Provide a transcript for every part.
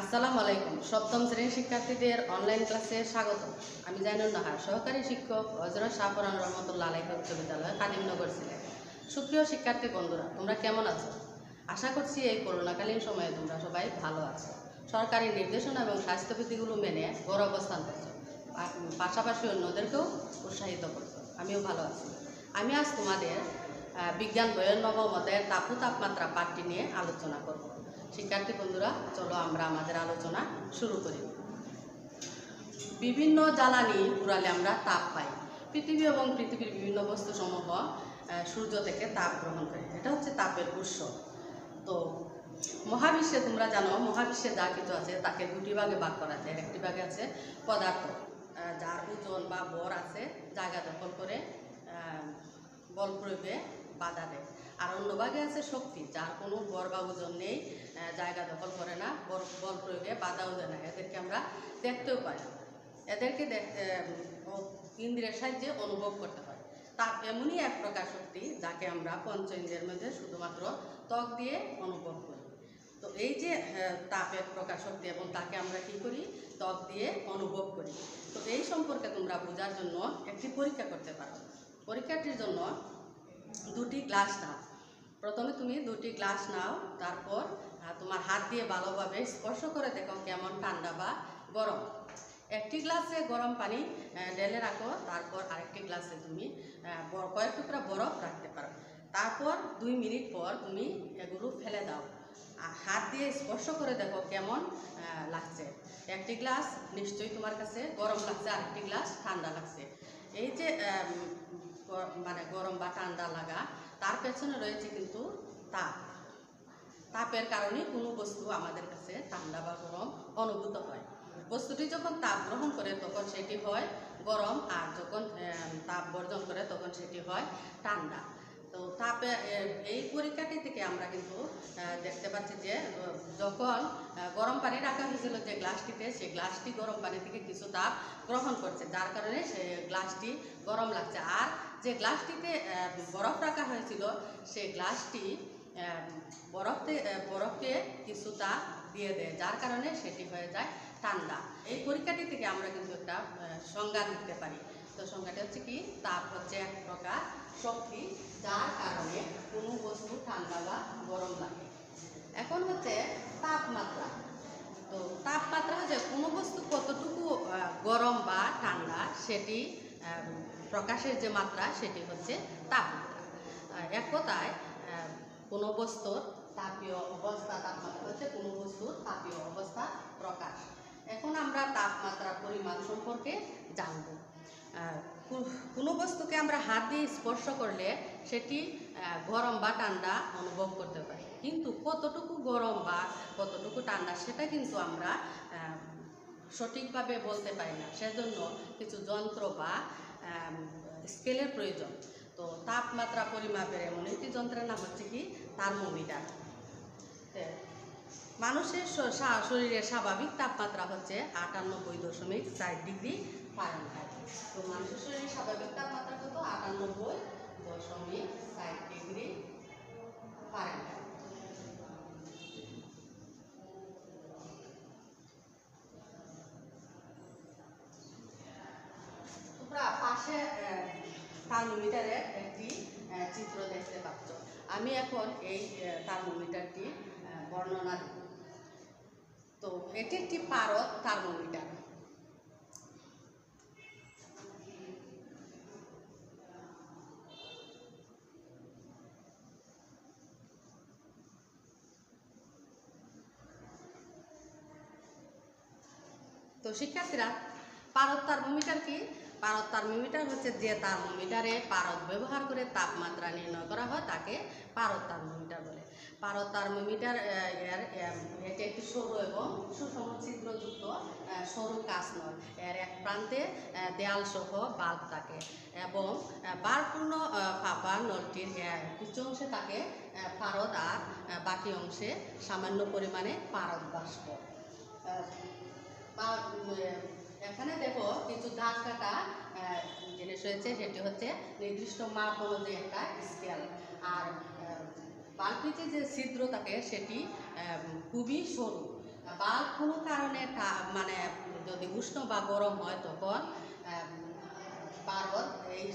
আসসালামু আলাইকুম। সপ্তম শ্রেণির শিক্ষার্থীদের অনলাইন ক্লাসে স্বাগত আমি জাইনুল নাহার, সহকারী শিক্ষক হজরত শাহপুরান রহমতুল্লাহ আলাইহ উচ্চ বিদ্যালয় কাদিমনগর সিলেট সুপ্রিয় শিক্ষার্থী বন্ধুরা, তোমরা কেমন আছো? আশা করছি এই করোনাকালীন সময়ে তোমরা সবাই ভালো আছো। সরকারি নির্দেশনা এবং স্বাস্থ্যবিধিগুলো মেনে গড় অবস্থান করছ পাশাপাশি অন্যদেরকেও উৎসাহিত করছ। আমিও ভালো আছি। আমি আজ তোমাদের বিজ্ঞান বইয়ের নবমতের তাপু তাপমাত্রা পাঠটি নিয়ে আলোচনা করব। শিক্ষার্থী বন্ধুরা চলো আমরা আমাদের আলোচনা শুরু করি। বিভিন্ন জ্বালানি পুরালে আমরা তাপ পাই। পৃথিবী এবং পৃথিবীর বিভিন্ন বস্তুসমূহ আহ, সূর্য থেকে তাপ গ্রহণ করে। এটা হচ্ছে তাপের উৎস। তো মহাবিশ্বে তোমরা জানো মহাবিশ্বে যা কিছু আছে তাকে দুটি ভাগে ভাগ করা যায়। একটি ভাগে আছে পদার্থ যার ওজন বা বর আছে জায়গা দখল করে বল প্রয়োগে বাধা দেয়। আর অন্য ভাগে আছে শক্তি, যার কোনো বর বা ওজন নেই জায়গা দখল করে না, বল বল প্রয়োগে বাধাও দেয় না। এদেরকে আমরা দেখতেও পাই। এদেরকে দেখতে ইন্দ্রিয়ের সাহায্যে অনুভব করতে হয়। তাপ এমনই এক প্রকার শক্তি, যাকে আমরা পঞ্চ ইন্দ্রিয়ের মধ্যে শুধুমাত্র ত্বক দিয়ে অনুভব করি। তো এই যে তাপ এক প্রকার শক্তি এবং তাকে আমরা কি করি? ত্বক দিয়ে অনুভব করি। তো এই সম্পর্কে তোমরা বোঝার জন্য একটি পরীক্ষা করতে পারো। পরীক্ষাটির জন্য দুটি গ্লাস নাও। প্রথমে তুমি দুটি গ্লাস নাও, তারপর তোমার হাত দিয়ে ভালোভাবে স্পর্শ করে দেখো কেমন ঠান্ডা বা গরম। একটি গ্লাসে গরম পানি ঢেলে রাখো, তারপর আরেকটি গ্লাসে তুমি কয়েক টুকরা বরফ রাখতে পারো। তারপর দুই মিনিট পর তুমি এগুলো ফেলে দাও। হাত দিয়ে স্পর্শ করে দেখো কেমন লাগছে। একটি গ্লাস নিশ্চয়ই তোমার কাছে গরম লাগছে, আরেকটি গ্লাস ঠান্ডা লাগছে। এই যে মানে গরম বা ঠান্ডা লাগা, তার পেছনে রয়েছে কিন্তু তাপ। তাপের কারণে কোনো বস্তু আমাদের কাছে ঠান্ডা বা গরম অনুভূত হয়। বস্তুটি যখন তাপ গ্রহণ করে তখন সেটি হয় গরম, আর যখন তাপ বর্জন করে তখন সেটি হয় ঠান্ডা। তো তাপে এই পরীক্ষাটি থেকে আমরা কিন্তু দেখতে পাচ্ছি যে যখন গরম পানি রাখা হয়েছিল যে গ্লাসটিতে সেই গ্লাসটি গরম পানি থেকে কিছু তাপ গ্রহণ করছে, যার কারণে সে গ্লাসটি গরম লাগছে। আর যে গ্লাসটিতে বরফ রাখা হয়েছিল, সেই গ্লাসটি বরফতে বরফকে কিছু তাপ দিয়ে দেয়, যার কারণে সেটি হয়ে যায় ঠান্ডা। এই পরীক্ষাটি থেকে আমরা কিন্তু একটা সংজ্ঞা দিতে পারি। তো সংজ্ঞাটি হচ্ছে কি? তাপ হচ্ছে এক প্রকার শক্তি, যার কারণে কোনো বস্তু ঠান্ডা বা গরম লাগে। এখন হচ্ছে তাপমাত্রা। তো তাপমাত্রা হচ্ছে কোনো বস্তু কতটুকু গরম বা ঠান্ডা, সেটি প্রকাশের যে মাত্রা, সেটি হচ্ছে তাপমাত্রা এক কথায় কোনো বস্তুর তাপীয় অবস্থা, তাপমাত্রা হচ্ছে কোনো বস্তুর তাপীয় অবস্থা প্রকাশ। এখন আমরা তাপমাত্রা পরিমাণ সম্পর্কে জানব। কোনো বস্তুকে আমরা হাত দিয়ে স্পর্শ করলে সেটি গরম বা ঠান্ডা অনুভব করতে পারি। কিন্তু কতটুকু গরম বা কতটুকু ঠান্ডা, সেটা কিন্তু আমরা সঠিকভাবে বলতে পারি না। সেজন্য কিছু যন্ত্র বা স্কেলের প্রয়োজন। তো তাপমাত্রা পরিমাপের এমন একটি যন্ত্রের নাম হচ্ছে কি? থার্মোমিটার। মানুষের শরীরের স্বাভাবিক তাপমাত্রা হচ্ছে আটানব্বই দশমিক চার ডিগ্রি ফারেনহাইট। তো মানুষের শরীরের স্বাভাবিক তাপমাত্রা কত? আটানব্বই দশমিক চার ডিগ্রি ফারেনহাইট তোমরা পাশে থার্মোমিটারের একটি চিত্র দেখতে পাচ্ছ। আমি এখন এই থার্মোমিটারটি বর্ণনা দেব। তো এটি একটি পারদ থার্মোমিটার। তো শিক্ষার্থীরা, পারদ থার্মোমিটার কি পারদ থার্মোমিটার হচ্ছে যে থার্মোমিটারে পারদ ব্যবহার করে তাপমাত্রা নির্ণয় করা হয় তাকে পারদ থার্মোমিটার বলে। পারদ এর এটি একটি সরু এবং সুষম ছিদ্রযুক্ত সরু কাঁচনল এর এক প্রান্তে আহ, দেয়াল সহ বাল্ব থাকে এবং বারপূর্ণ ফাঁপা নলটির কিছু অংশে থাকে পারদ আর বাকি অংশে সামান্য পরিমাণে পারদ বাষ্প। এখানে দেখো কিছু দাগ কাটা জিনিস রয়েছে সেটি হচ্ছে নির্দিষ্ট মাপ অনুযায়ী একটা স্কেল আর বালতিতে যে ছিদ্র থাকে, সেটি খুবই সরু। বাল্ব কোনো কারণে মানে যদি উষ্ণ বা গরম হয়, তখন পারদ এই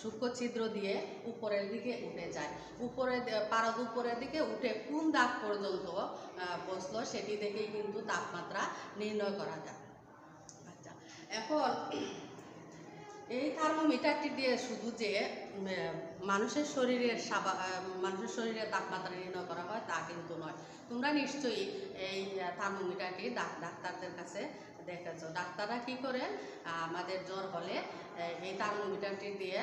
সূক্ষ্ম ছিদ্র দিয়ে উপরের দিকে উঠে যায়। উপরে, পারদ উপরের দিকে উঠে কোন দাগ পর্যন্ত বসল, সেটি দেখেই কিন্তু তাপমাত্রা নির্ণয় করা যায়। এখন এই থার্মোমিটারটি দিয়ে শুধু যে মানুষের শরীরের সাবা- মানুষের শরীরের তাপমাত্রা নির্ণয় করা হয় তা কিন্তু নয়। তোমরা নিশ্চয়ই এই থার্মোমিটারটি ডাক্তারদের কাছে দেখেছ। ডাক্তাররা কি করে? আমাদের জ্বর হলে এই থার্মোমিটারটি দিয়ে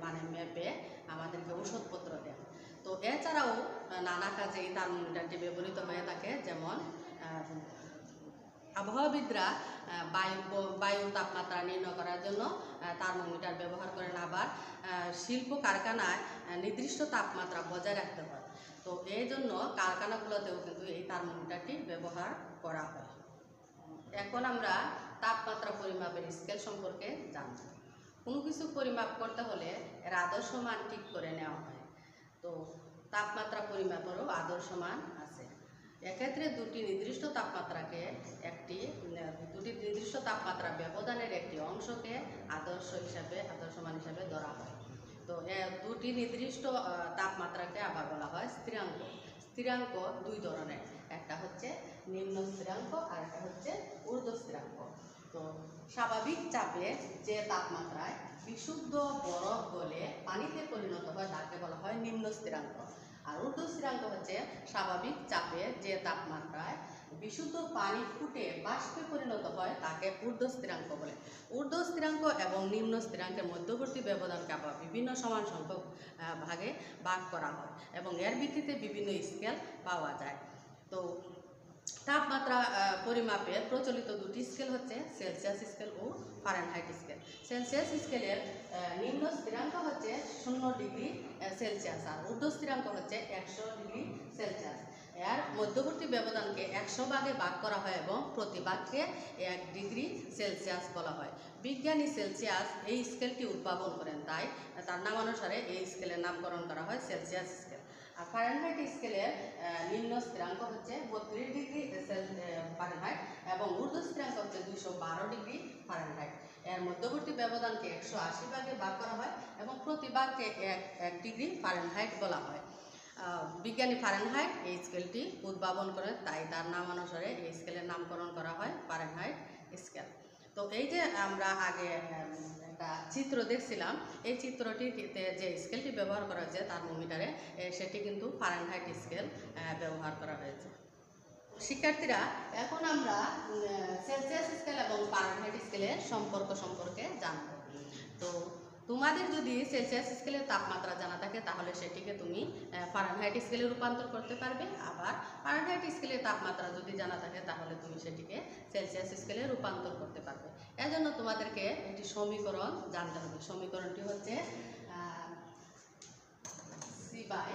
মানে মেপে আমাদেরকে ওষুধপত্র দেয়। তো এছাড়াও নানা কাজে এই থার্মোমিটারটি ব্যবহৃত হয়ে থাকে। যেমন আবহাওয়াবিদরা বায়ু বায়ুর তাপমাত্রা নির্ণয় করার জন্য থার্মোমিটার ব্যবহার করেন আবার শিল্প কারখানায় নির্দিষ্ট তাপমাত্রা বজায় রাখতে হয়। তো এই জন্য কারখানাগুলোতেও কিন্তু এই থার্মোমিটারটি ব্যবহার করা হয়। এখন আমরা তাপমাত্রা পরিমাপের স্কেল সম্পর্কে জানব। কোনো কিছু পরিমাপ করতে হলে এর আদর্শ মান ঠিক করে নেওয়া হয়। তো তাপমাত্রা পরিমাপেরও আদর্শ মান এক্ষেত্রে দুটি নির্দিষ্ট তাপমাত্রাকে একটি, দুটি নির্দিষ্ট তাপমাত্রা ব্যবধানের একটি অংশকে আদর্শ হিসাবে আদর্শ মান হিসাবে ধরা হয়। তো দুটি নির্দিষ্ট তাপমাত্রাকে আবার বলা হয় স্থিরাঙ্ক। স্থিরাঙ্ক দুই ধরনের। একটা হচ্ছে নিম্ন স্থিরাঙ্ক আর একটা হচ্ছে ঊর্ধ্ব স্থিরাঙ্ক। তো, স্বাভাবিক চাপে যে তাপমাত্রায় বিশুদ্ধ বরফ গলে পানিতে পরিণত হয়, তাকে বলা হয় নিম্ন স্থিরাঙ্ক। আর ঊর্ধ্ব স্থিরাঙ্ক হচ্ছে স্বাভাবিক চাপে যে তাপমাত্রায় বিশুদ্ধ পানি ফুটে বাষ্পে পরিণত হয় তাকে ঊর্ধ্ব স্থিরাঙ্ক বলে। ঊর্ধ্ব স্থিরাঙ্ক এবং নিম্ন স্থিরাঙ্কের মধ্যবর্তী ব্যবধানকে আবার বিভিন্ন সমান সংখ্যক ভাগে ভাগ করা হয় এবং এর ভিত্তিতে বিভিন্ন স্কেল পাওয়া যায়। তো তাপমাত্রা পরিমাপের প্রচলিত দুটি স্কেল হচ্ছে সেলসিয়াস স্কেল ও ফারেনহাইট স্কেল সেলসিয়াস স্কেলের নিম্ন স্থিরাঙ্ক হচ্ছে শূন্য ডিগ্রি সেলসিয়াস আর ঊর্ধ্ব স্থিরাঙ্ক হচ্ছে একশো ডিগ্রি সেলসিয়াস এর মধ্যবর্তী ব্যবধানকে একশো ভাগে ভাগ করা হয় এবং প্রতি ভাগকে এক ডিগ্রি সেলসিয়াস বলা হয়। বিজ্ঞানী সেলসিয়াস এই স্কেলটি উদ্ভাবন করেন, তাই তার নামানুসারে এই স্কেলের নামকরণ করা হয় সেলসিয়াস স্কেল আর ফারেনহাইট স্কেলের নিম্ন স্থিরাঙ্ক হচ্ছে বত্রিশ ডিগ্রি ফারেনহাইট এবং ঊর্ধ্ব স্থিরাঙ্ক হচ্ছে দুইশো বারো ডিগ্রি ফারেনহাইট এর মধ্যবর্তী ব্যবধানকে একশো আশি ভাগে ভাগ করা হয় এবং প্রতি ভাগকে এক এক ডিগ্রি ফারেনহাইট বলা হয়। বিজ্ঞানী ফারেনহাইট এই স্কেলটি উদ্ভাবন করেন তাই তার নাম অনুসারে এই স্কেলের নামকরণ করা হয় ফারেনহাইট স্কেল তো এই যে আমরা আগে একটা চিত্র দেখছিলাম, এই চিত্রটিতে যে স্কেলটি ব্যবহার করা হয়েছে থার্মোমিটারে সেটি কিন্তু ফারেনহাইট স্কেল ব্যবহার করা হয়েছে। শিক্ষার্থীরা, এখন আমরা সেলসিয়াস স্কেল এবং ফারেনহাইট স্কেলের সম্পর্ক সম্পর্কে জানব। তো তোমাদের যদি সেলসিয়াস স্কেলের তাপমাত্রা জানা থাকে তাহলে সেটিকে তুমি ফারেনহাইট স্কেলে রূপান্তর করতে পারবে। আবার ফারেনহাইট স্কেলের তাপমাত্রা যদি জানা থাকে তাহলে তুমি সেটিকে সেলসিয়াস স্কেলে রূপান্তর করতে পারবে। এজন্য তোমাদেরকে একটি সমীকরণ জানতে হবে। সমীকরণটি হচ্ছে C by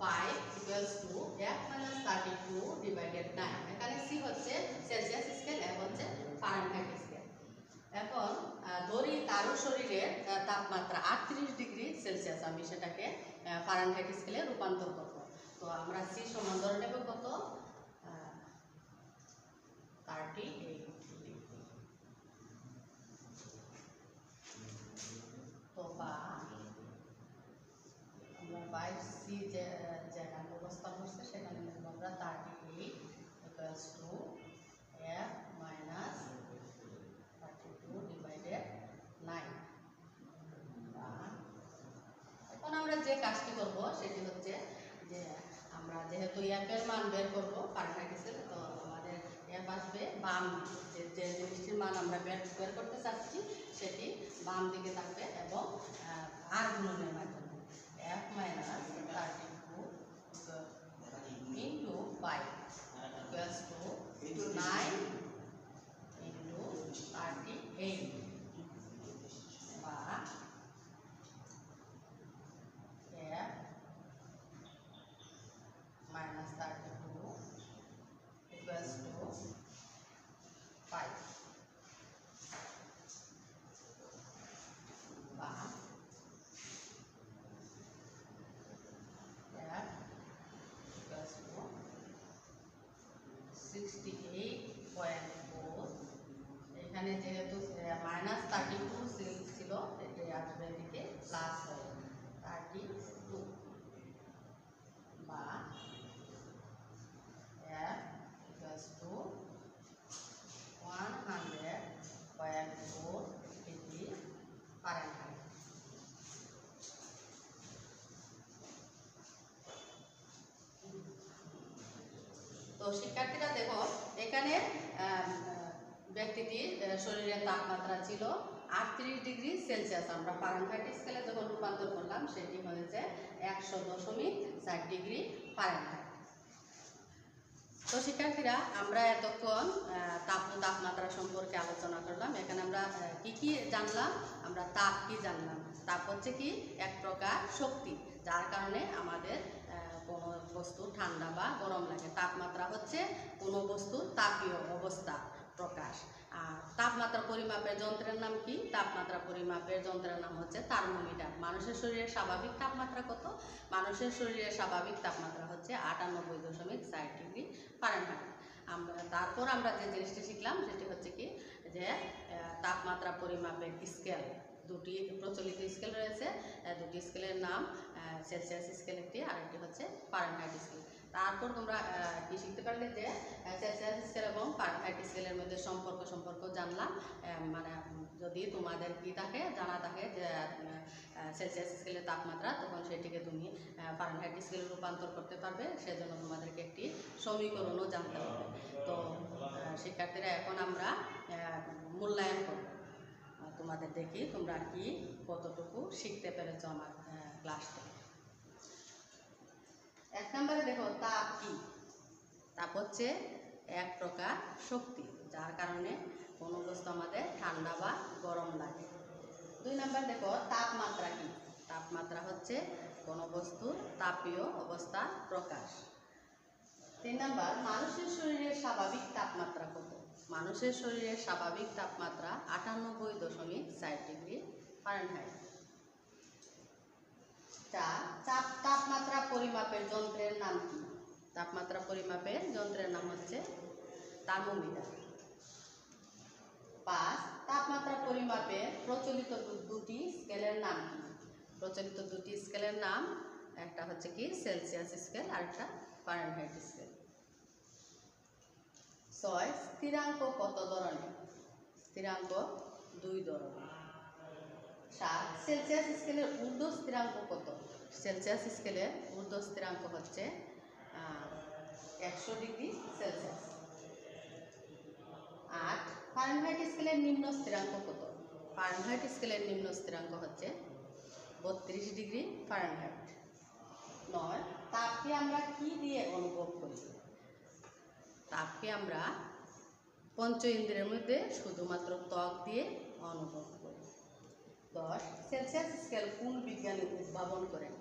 five equals to এক minus thirty two divided nine এখানে সি হচ্ছে সেলসিয়াস স্কেল এ হচ্ছে ফারেনহাইট স্কেল এখন ধরি কারও শরীরের আহ, তাপমাত্রা আটত্রিশ ডিগ্রি সেলসিয়াস আমি সেটাকে ফারানহাইট স্কেলে রূপান্তর করব। তো আমরা সি সমান ধরে নেব কত? থার্টি তো বা বাই সি যে যেখানে অবস্থান করছে সেখানে লিখব আমরা thirty eight equals to F minus thirty two divided nine এখন আমরা যে কাজটি করব সেটি হচ্ছে যে আমরা যেহেতু অ্যাপের মান বের করব পারফাইটিসের তো আমাদের অ্যাপ আসবে বাম যে যে জিনিসটির মান আমরা বের বের করতে চাচ্ছি, সেটি বাম দিকে থাকবে এবং আর গুণনের মাধ্যমে F minus thirty two 60 when তো শিক্ষার্থীরা দেখো, এখানে ব্যক্তিটির শরীরের তাপমাত্রা ছিল আটত্রিশ ডিগ্রি সেলসিয়াস। আমরা ফারেনহাইট স্কেলে যখন রূপান্তর করলাম, সেটি হয়েছে একশো দশমিক চার ডিগ্রি ফারেনহাইট তো শিক্ষার্থীরা, আমরা এতক্ষণ তাপ, তাপমাত্রা সম্পর্কে আলোচনা করলাম। এখানে আমরা কি কি জানলাম? আমরা তাপ কি জানলাম? তাপ হচ্ছে কি? এক প্রকার শক্তি, যার কারণে আমাদের কোনো বস্তু ঠান্ডা বা গরম লাগে। তাপমাত্রা হচ্ছে কোনো বস্তুর তাপীয় অবস্থা প্রকাশ। আর তাপমাত্রা পরিমাপের যন্ত্রের নাম কি? তাপমাত্রা পরিমাপের যন্ত্রের নাম হচ্ছে থার্মোমিটার। মানুষের শরীরের স্বাভাবিক তাপমাত্রা কত? মানুষের শরীরের স্বাভাবিক তাপমাত্রা হচ্ছে আটানব্বই দশমিক ষাট ডিগ্রি ফারেনহাইট। আমরা, তারপর আমরা যে জিনিসটি শিখলাম, সেটি হচ্ছে কি? যে তাপমাত্রা পরিমাপের স্কেল। দুটি প্রচলিত স্কেল রয়েছে দুটি স্কেলের নাম সেলসিয়াস স্কেল একটি, আর একটি হচ্ছে ফারেনহাইট স্কেল। তারপর তোমরা কি শিখতে পারলে যে সেলসিয়াস স্কেল এবং ফারেনহাইট স্কেলের মধ্যে সম্পর্ক সম্পর্ক জানলাম। মানে যদি তোমাদের কি থাকে, জানা থাকে যে সেলসিয়াস স্কেলের তাপমাত্রা, তখন সেটিকে তুমি ফারেনহাইট স্কেলে রূপান্তর করতে পারবে। সেজন্য তোমাদেরকে একটি সমীকরণও জানতে হবে। তো শিক্ষার্থীরা, এখন আমরা মূল্যায়ন করব। তোমাদের দেখি তোমরা কি কতটুকু শিখতে পেরেছ আমার ক্লাস থেকে এক নম্বরে দেখো, তাপ কি? তাপ হচ্ছে এক প্রকার শক্তি, যার কারণে কোনো বস্তু আমাদের ঠান্ডা বা গরম লাগে। দুই নম্বর দেখো, তাপমাত্রা কি? তাপমাত্রা হচ্ছে কোনো বস্তুর তাপীয় অবস্থার প্রকাশ। তিন নম্বর, মানুষের শরীরের স্বাভাবিক তাপমাত্রা কত? মানুষের শরীরের স্বাভাবিক তাপমাত্রা আটানব্বই দশমিক ষাট ডিগ্রি ফারেনহাইট। চার চাপ তাপমাত্রা পরিমাপের যন্ত্রের নাম কি? তাপমাত্রা পরিমাপের যন্ত্রের নাম হচ্ছে থার্মোমিটার। পাঁচ, তাপমাত্রা পরিমাপের প্রচলিত দুটি স্কেলের নাম কি? প্রচলিত দুটি স্কেলের নাম, একটা হচ্ছে কি সেলসিয়াস স্কেল আর একটা ফারেনহাইট স্কেল। ছয়, স্থিরাঙ্ক কত ধরনের? স্থিরাঙ্ক দুই ধরনের। সাত, সেলসিয়াস স্কেলের ঊর্ধ্ব স্থিরাঙ্ক কত? সেলসিয়াস স্কেলের ঊর্ধ্ব স্থিরাঙ্ক হচ্ছে একশো ডিগ্রি সেলসিয়াস। আট, ফারেনহাইট স্কেলের নিম্ন স্থিরাঙ্ক কত? ফারেনহাইট স্কেলের নিম্ন স্থিরাঙ্ক হচ্ছে বত্রিশ ডিগ্রি ফারেনহাইট। নয়, তাপকে আমরা কি দিয়ে অনুভব করি? তাপকে আমরা পঞ্চ ইন্দ্রিয়ের মধ্যে শুধুমাত্র ত্বক দিয়ে অনুভব করি। দশ সেলসিয়াস স্কেল কোন বিজ্ঞানী উদ্ভাবন করেন?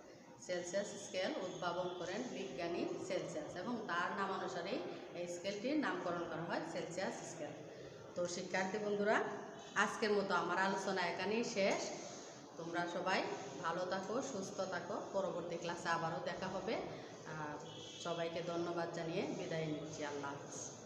সেলসিয়াস স্কেল উদ্ভাবন করেন বিজ্ঞানী সেলসিয়াস এবং তার নামানুসারেই এই স্কেলটির নামকরণ করা হয় সেলসিয়াস স্কেল তো শিক্ষার্থী বন্ধুরা, আজকের মতো আমার আলোচনা এখানেই শেষ। তোমরা সবাই ভালো থাকো, সুস্থ থাকো। পরবর্তী ক্লাসে আবারও দেখা হবে। সবাইকে ধন্যবাদ জানিয়ে বিদায় নিচ্ছি আল্লাহ হাফিজ।